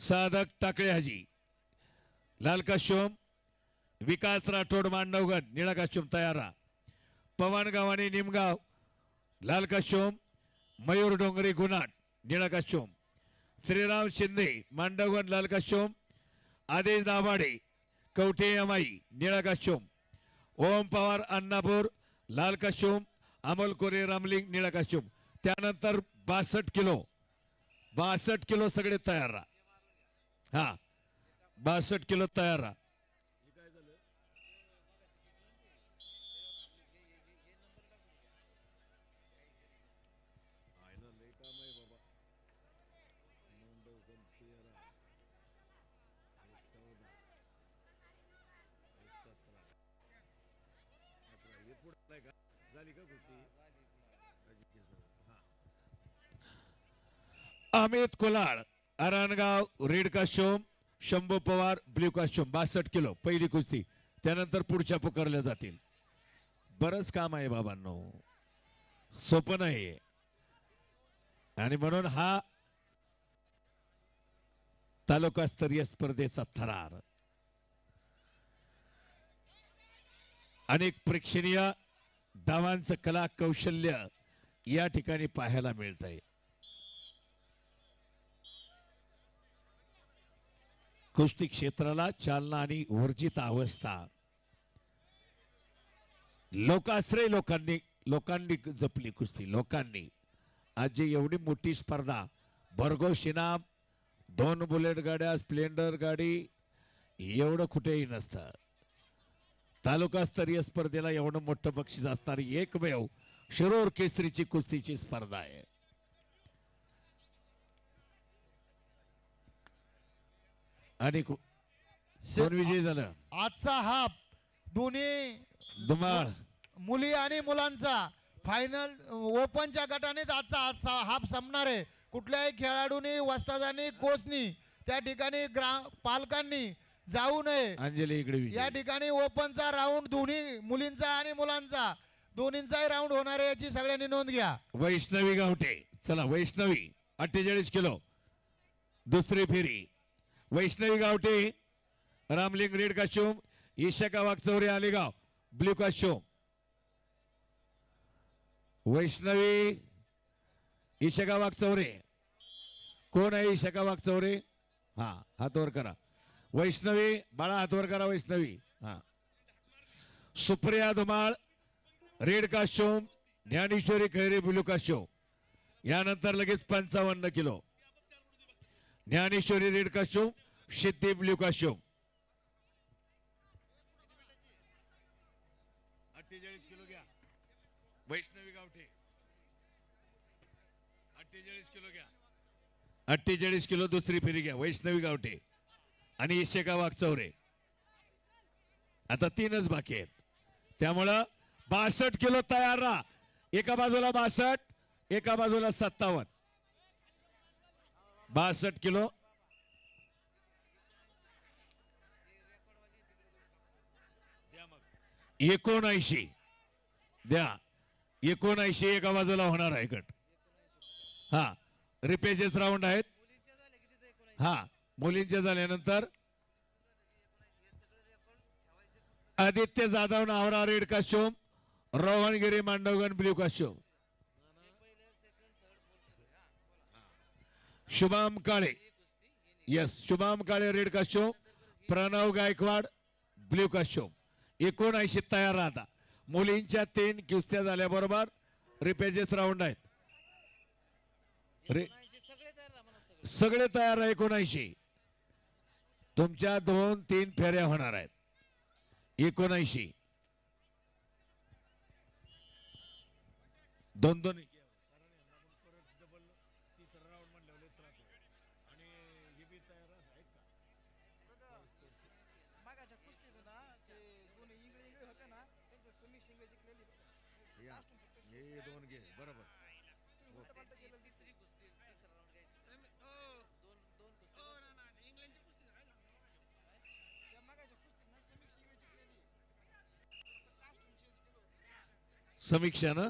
साधक टाकळे हाजी लाल काश्योम विकास राठोड मांडवगड निळा काश्योम तयारा पवन आणि निमगाव लाल काश्योम मयूर डोंगरी गुनाट निळा काश्योम श्रीराम शिंदे मांडवगड लाल काश्योम आदेश दाभाडे कवठे अमाई निळा काश्योम ओम पवार अण्णापूर लाल काश्योम अमोल कोरे रामलिंग निळा काश्योम त्यानंतर बासष्ट किलो बासष्ट किलो सगळे तयार. राहा हा. बासष्ट किलो तयार राहा. Amit Kolad. Arangaon red costume Shambhu Pawar blue costume बासष्ट किलो पहिली कुस्ती. त्यानंतर पुढच्या पुकारल्या जातील. बरंच काम आहे बाबांनो. सोपं नाही. आणि म्हणून हा तालुकास्तरीय स्पर्धेचा थरार. अनेक प्रेक्षणीय डावांचं कला कौशल्य या ठिकाणी पाहायला मिळत आहे कुस्ती क्षेत्राला चालना आणि ऊर्जित अवस्था. लोकाश्रय लोकांनी लोकांनी जपली कुस्ती लोकांनी. आज जी एवढी मोठी स्पर्धा. भरघोस इनाम दोन बुलेट गाड्या स्प्लेंडर गाडी एवढं कुठेही नसतं. तालुकास्तरीय स्पर्धेला एवढं मोठं बक्षीस असणारी एकमेव शिरोर केसरीची कुस्तीची स्पर्धा आहे. आणि कोण विजयी झालं. आजचा हाफ दोन्ही धुमाळ मुली आणि मुलांचा फायनल ओपनच्या गटानेच आजचा आज सा- हाफ संपणार आहे. कुठल्याही खेळाडूंनी वस्तादानी कोचनी त्या ठिकाणी ग्रा पालकांनी जाऊ नये. अंजली इकडे या ठिकाणी ओपनचा राऊंड दोन्ही मुलींचा आणि मुलांचा. दोन्हींचाही राऊंड होणार आहे याची सगळ्यांनी नोंद घ्या. वैष्णवी गावठे चला वैष्णवी अठ्ठेचाळीस किलो. दुसरी फेरी. Vaishnavi Gawate Ramling red costume Ishaka Wagchaure Alegaon blue costume Vaishnavi Ishaka Wagchaure कोण आहे ईशाका वागचौरे हा हातवर करा. वैष्णवी बाळा हातवर करा वैष्णवी. हा. Supriya Dhumal red costume Dnyaneshwari Khaire blue costume यानंतर लगेच पंचावन्न kilo. Dnyaneshwari red costume Siddhi blue costume अठ्ठेचाळीस किलो घ्या. वैष्णवी गावठे. अठ्ठेचाळीस किलो घ्या. अठ्ठेचाळीस किलो दुसरी फेरी घ्या वैष्णवी गावठे. आणि इशेका वागचौरे आता तीनच बाकी आहेत. त्यामुळं बासष्ट किलो तयार राहा. एका बाजूला बासष्ट एका बाजूला सत्तावन्न. बासष्ट किलो. एकोणऐंशी. द्या. एकोणऐंशी एका बाजूला होणार आहे गट. हा. रिपेजेस राऊंड आहेत. हा. मुलींचे झाल्यानंतर Aditya Jadhav Navra red costume Rohangiri Mandavgan blue costume Shubham Kale. Yes Shubham Kale red costume Pranav Gaikwad blue costume एकोणऐंशी तयार राहता. मुलींच्या तीन किस्त्या झाल्याबरोबर रिपेजेस राऊंड आहेत. रे सगळे तयार आहे एकोणऐंशी. तुमच्या दोन तीन फेऱ्या होणार आहेत. एकोणऐंशी. दोन दोन मागाच्या कुस्तीत ना ते दोन इंगळे इंगळे होते ना जिंकलेली. दोन घे. बरोबर. समीक्ष. समीक्षा ना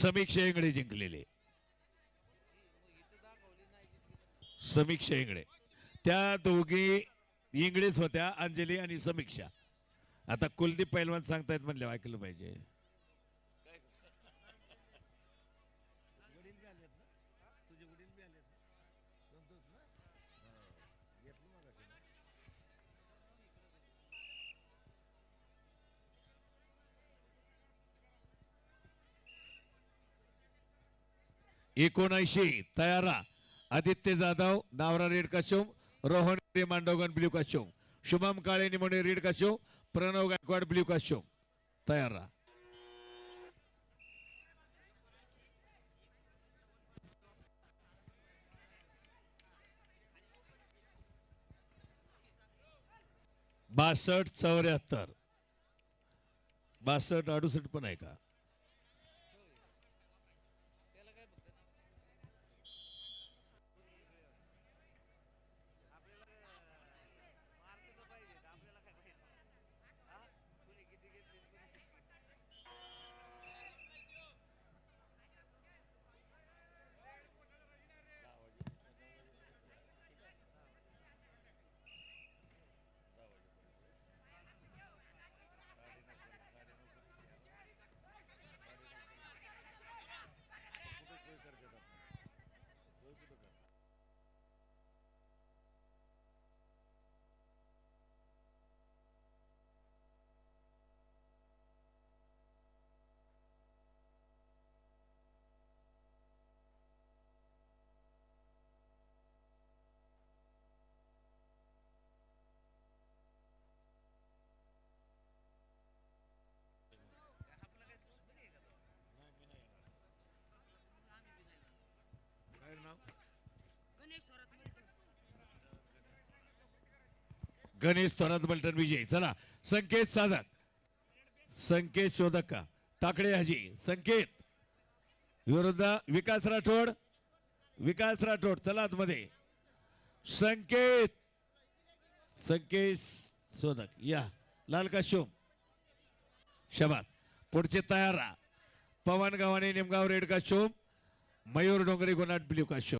समीक्षा इंगळे जिंकलेले. समीक्षा इंगळे त्या दोघी इंगळेच होत्या अंजली आणि समीक्षा. आता कुलदीप पैलवान सांगतायत म्हणले ऐकलं पाहिजे. एकोणऐंशी तयारा. आदित्य जाधव नावरा रेड काशोम रोहन रे Mandavgan blue costume Shubham Kale Nimone red costume Pranav Gaikwad blue costume तयारा. बासष्ट चौऱ्याहत्तर. बासष्ट अडुसष्ट पण आहे का? गणेश थोरात बलटन विजय. चला संकेत साधक. संकेत शोधक. का टाकडे हाजी संकेत. विरुद्ध विकास राठोड. विकास राठोड चला मध्ये संकेत. संकेत शोधक या. लाल काशोम शबाद. पुढचे तयार. Pawan Gawane Nimgaon red costume Mayur Dongre Gunat blue costume